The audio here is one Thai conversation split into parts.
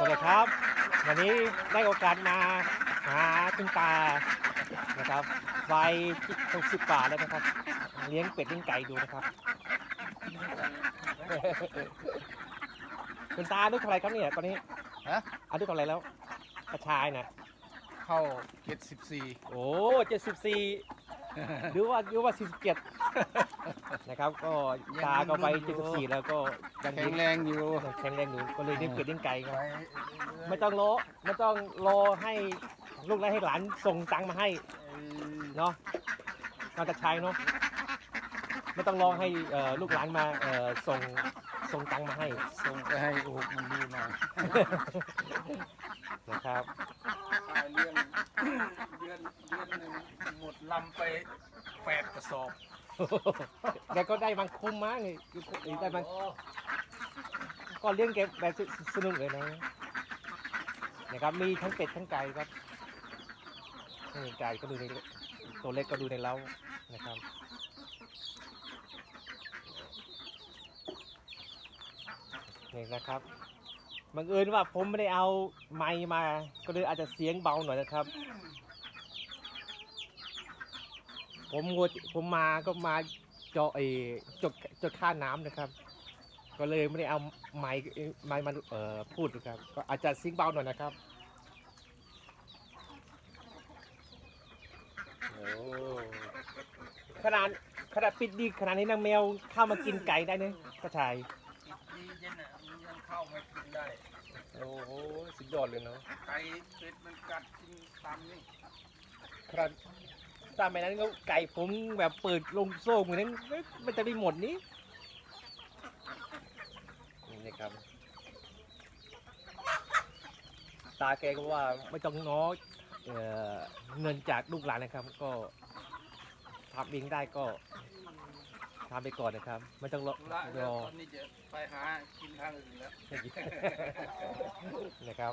สวัสดีครับ วันนี้ได้โอกาสมาหาคุณตานะครับวัย60กว่าแล้วนะครับ เลี้ยงเป็ดเลี้ยงไก่ดูนะครับ คุณตาอายุเท่าไหรครับเนี่ยตอนนี้ฮะ อายุเท่าไหรแล้วกระชายนะเข้าเจ็ดสิบสี่โอ้เจ็ดสิบสี่ หรือว่าหรือว่าสี่สิบเจ็ดนะครับ ก็ตาก็ไปเจ็ดสิบสี่แล้วก็ยังแข็เลี้ยงงแรงอยู่ยังแข็งแรงอยู่ก็เลยเลี้ยงเป็ดเลี้ยงไก่ครับไปไม่ต้องรอไม่ต้องรอให้ลูกและให้หลานส่งตังค์มาให้เอ่อเนาะน่าจะใช้เนาะไม่ต้องรอให้เอ่อลูกหลานมาเอ่อส่งส่งตังค์มาให้ส่งไปให้โอ้มันดูหน่อยนะครับเดือน เดือนเดือนหนึ่งหมดลำไปแปดกระสอบแกก็ได้บางคุ้มมากเลยได้บางก็เลี้ยงแกแบบสนุกเลยนะนะครับมีทั้งเป็ดทั้งไก่ครับนี่ไก่ก็ดูในตัวเล็กก็ดูในเล้านะครับนี่นะครับ บังเอิญว่าผมไม่ได้เอาไมค์มา ก็เลยอาจจะเสียงเบาหน่อยนะครับ ผมงัวผมมาก็มาเจาะไอ้จดจดค่าน้ำนะครับ ก็เลยไม่ได้เอาไมค์ไมค์มาเอ่อพูดนะครับ ก็อาจจะเสียงเบาหน่อยนะครับโอ้ขนาดขนาดปิดดีขนาดนี้นางแมวเข้ามากินไก่ได้เนี่ยกระชายดีเย็นอะ มันยังเข้าไม่กินได้ โอ้โหสุดยอดเลยเนาะไก่เป็ดมันกัดกินตามนี่ครับตามไปนั้นก็ไก่ผมแบบเปิดลงโซ่เหมือนนั้นเอ้ยมันจะได้หมดนี้นี่นะครับ ตาแกก็ว่าไม่ต้องน้อยเอ่อเงินจากลูกหลานนะครับ ก็ทำเองได้ก็ ทำไปก่อนนะครับไม่ต้องรอธุระรเดี๋ยวอตอนนี้จะไปหากินทางอื่นแล้วนะครับ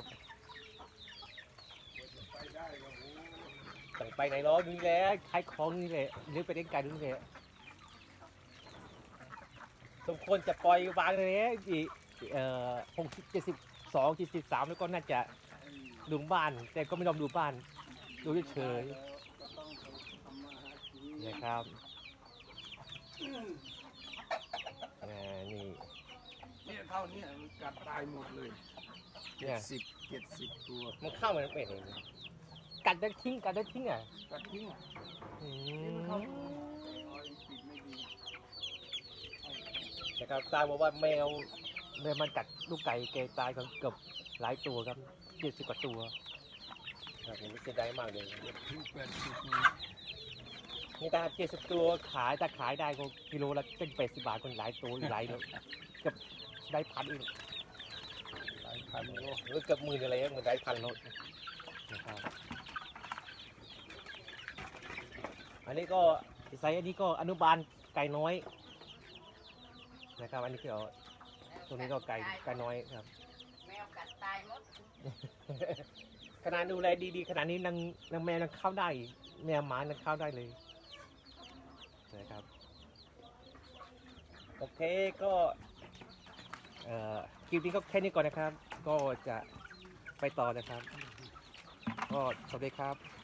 ไปได้ก็โอ้สั่งไปไหนล้อนี่แหละขายของนี่แหละหรือไปเล่นไก่นี่แหละสมควรจะปล่อยวางเลยนะอีเอ่อหกสิบเจ็ดสิบสองเจ็ดสิบสามแล้วก็น่าจะดูบ้าน แต่ก็ไม่ยอมดูบ้าน ดูเฉยก็ต้องทำมาหากินๆนะครับ อ่านี่ เนี่ยเท่านี้มันกัดตายหมดเลยเนี่ยสิบเจ็ดสิบตัวมันเข้าเหมือนเป็ดเลยกัดได้ทิ้งกัดได้ทิ้งอะกัดทิ้งอะอืนี่มันมเข้ารูอ๋อปิดไม่ดีนะครับตาบอกว่าแมวแมวมันกัดลูกไก่แกตายกันเกือบหลายตัวครับเจ็ดสิบกว่าตัวครับผมเสียดายมากเลยทิ้งแปดสิบ นี่ตาเจ็ดสิบตัวขายถ้าขายได้ก็กิโลละเป็นแปดสิบบาทคนหลายตัวหลายเลยเกือบได้พันอีกหลายพันโลหรือเกือบหมื่นอะไรเหมือนได้พันโลนะครับอันนี้ก็ไซส์อันนี้ก็อนุบาลไก่น้อยนะครับอันนี้คือเอาตรงนี้ก็ไก่ไก่น้อยครับแมวกัดตายหมดขนาดดูแลดีๆขนาดนี้นางนางแมวนังเข้าได้อีกแมวหมานังเข้าได้เลย นะครับ โอเคก็คลิปนี้ก็แค่นี้ก่อนนะครับ ก็จะไปต่อนะครับ ก็สวัสดีครับ